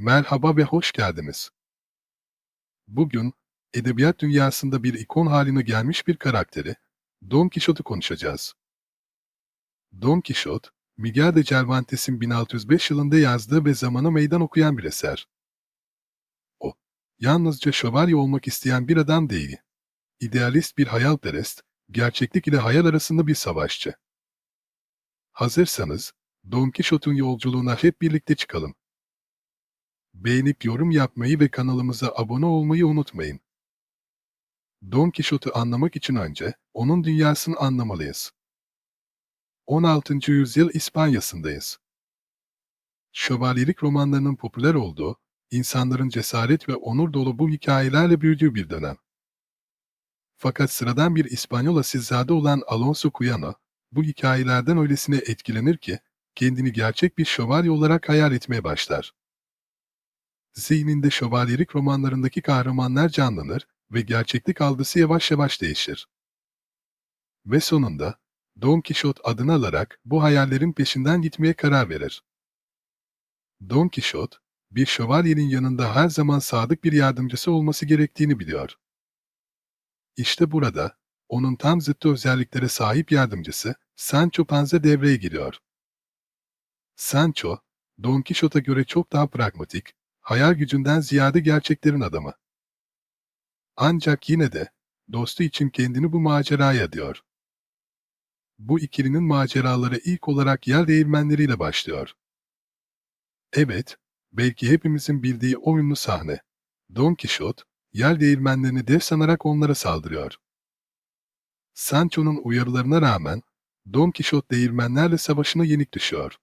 Merhaba ve hoş geldiniz. Bugün, edebiyat dünyasında bir ikon haline gelmiş bir karakteri, Don Quixote'u konuşacağız. Don Quixote, Miguel de Cervantes'in 1605 yılında yazdığı ve zamana meydan okuyan bir eser. O, yalnızca şövalye olmak isteyen bir adam değil. İdealist bir hayalperest, gerçeklik ile hayal arasında bir savaşçı. Hazırsanız, Don Quixote'un yolculuğuna hep birlikte çıkalım. Beğenip yorum yapmayı ve kanalımıza abone olmayı unutmayın. Don Quixote'u anlamak için önce onun dünyasını anlamalıyız. 16. yüzyıl İspanya'sındayız. Şövalyelik romanlarının popüler olduğu, insanların cesaret ve onur dolu bu hikayelerle büyüdüğü bir dönem. Fakat sıradan bir İspanyol asilzade olan Alonso Cuyano, bu hikayelerden öylesine etkilenir ki, kendini gerçek bir şövalye olarak hayal etmeye başlar. Zihninde şövalyelik romanlarındaki kahramanlar canlanır ve gerçeklik algısı yavaş yavaş değişir. Ve sonunda, Don Quixote adını alarak bu hayallerin peşinden gitmeye karar verir. Don Quixote, bir şövalyenin yanında her zaman sadık bir yardımcısı olması gerektiğini biliyor. İşte burada, onun tam zıttı özelliklere sahip yardımcısı, Sancho Panza devreye giriyor. Sancho, Don Quixote'a göre çok daha pragmatik, hayal gücünden ziyade gerçeklerin adamı. Ancak yine de, dostu için kendini bu maceraya adıyor. Bu ikilinin maceraları ilk olarak yer değirmenleriyle başlıyor. Evet, belki hepimizin bildiği o ünlü sahne. Don Quixote, yer değirmenlerini dev sanarak onlara saldırıyor. Sancho'nun uyarılarına rağmen, Don Quixote değirmenlerle savaşına yenik düşüyor.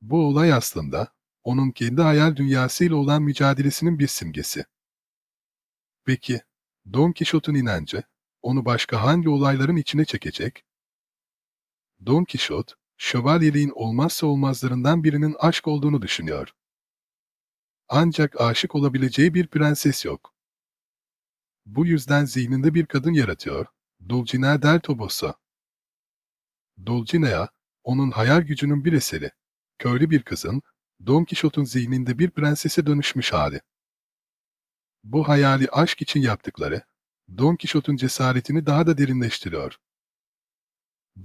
Bu olay aslında, onun kendi hayal dünyasıyla olan mücadelesinin bir simgesi. Peki, Don Quixote'un inancı, onu başka hangi olayların içine çekecek? Don Quixote, şövalyeliğin olmazsa olmazlarından birinin aşk olduğunu düşünüyor. Ancak aşık olabileceği bir prenses yok. Bu yüzden zihninde bir kadın yaratıyor, Dulcinea del Toboso. Dulcinea, onun hayal gücünün bir eseri. Köylü bir kızın, Don Quixote'un zihninde bir prensese dönüşmüş hali. Bu hayali aşk için yaptıkları, Don Quixote'un cesaretini daha da derinleştiriyor.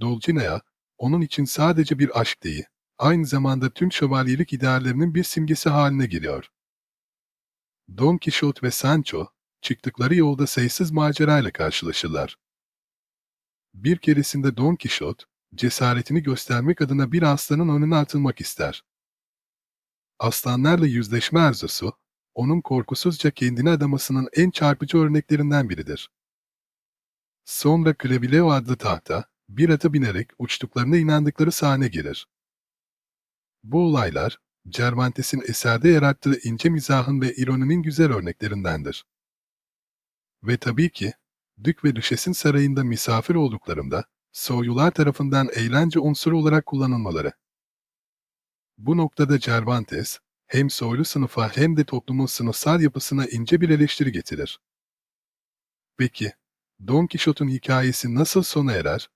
Dulcinea, onun için sadece bir aşk değil, aynı zamanda tüm şövalyelik ideallerinin bir simgesi haline geliyor. Don Quixote ve Sancho, çıktıkları yolda sayısız macerayla karşılaşırlar. Bir keresinde Don Quixote, cesaretini göstermek adına bir aslanın önüne atılmak ister. Aslanlarla yüzleşme arzusu, onun korkusuzca kendini adamasının en çarpıcı örneklerinden biridir. Sonra Clavileo adlı tahta, bir ata binerek uçtuklarına inandıkları sahne gelir. Bu olaylar, Cervantes'in eserde yarattığı ince mizahın ve ironinin güzel örneklerindendir. Ve tabii ki, Dük ve Düşes'in sarayında misafir olduklarında, soylular tarafından eğlence unsuru olarak kullanılmaları. Bu noktada Cervantes, hem soylu sınıfa hem de toplumun sınıfsal yapısına ince bir eleştiri getirir. Peki, Don Quixote'un hikayesi nasıl sona erer?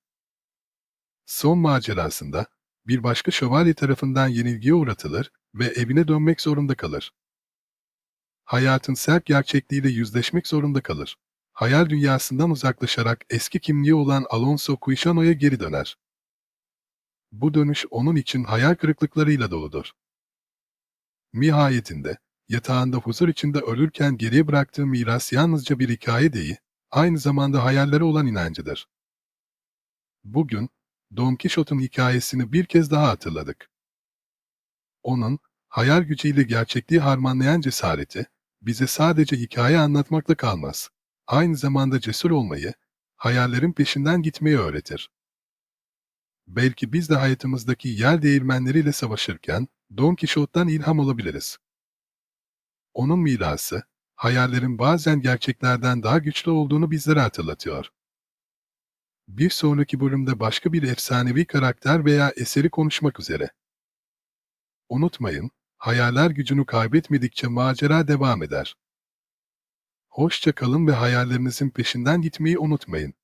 Son macerasında, bir başka şövalye tarafından yenilgiye uğratılır ve evine dönmek zorunda kalır. Hayatın sert gerçekliğiyle yüzleşmek zorunda kalır. Hayal dünyasından uzaklaşarak eski kimliği olan Alonso Quixano'ya geri döner. Bu dönüş onun için hayal kırıklıklarıyla doludur. Nihayetinde, yatağında huzur içinde ölürken geriye bıraktığı miras yalnızca bir hikaye değil, aynı zamanda hayalleri olan inancıdır. Bugün, Don Quixote'un hikayesini bir kez daha hatırladık. Onun, hayal gücüyle gerçekliği harmanlayan cesareti, bize sadece hikaye anlatmakla kalmaz. Aynı zamanda cesur olmayı, hayallerin peşinden gitmeyi öğretir. Belki biz de hayatımızdaki yer değirmenleriyle savaşırken Don Quixote'dan ilham alabiliriz. Onun mirası, hayallerin bazen gerçeklerden daha güçlü olduğunu bizlere hatırlatıyor. Bir sonraki bölümde başka bir efsanevi karakter veya eseri konuşmak üzere. Unutmayın, hayaller gücünü kaybetmedikçe macera devam eder. Hoşça kalın ve hayallerinizin peşinden gitmeyi unutmayın.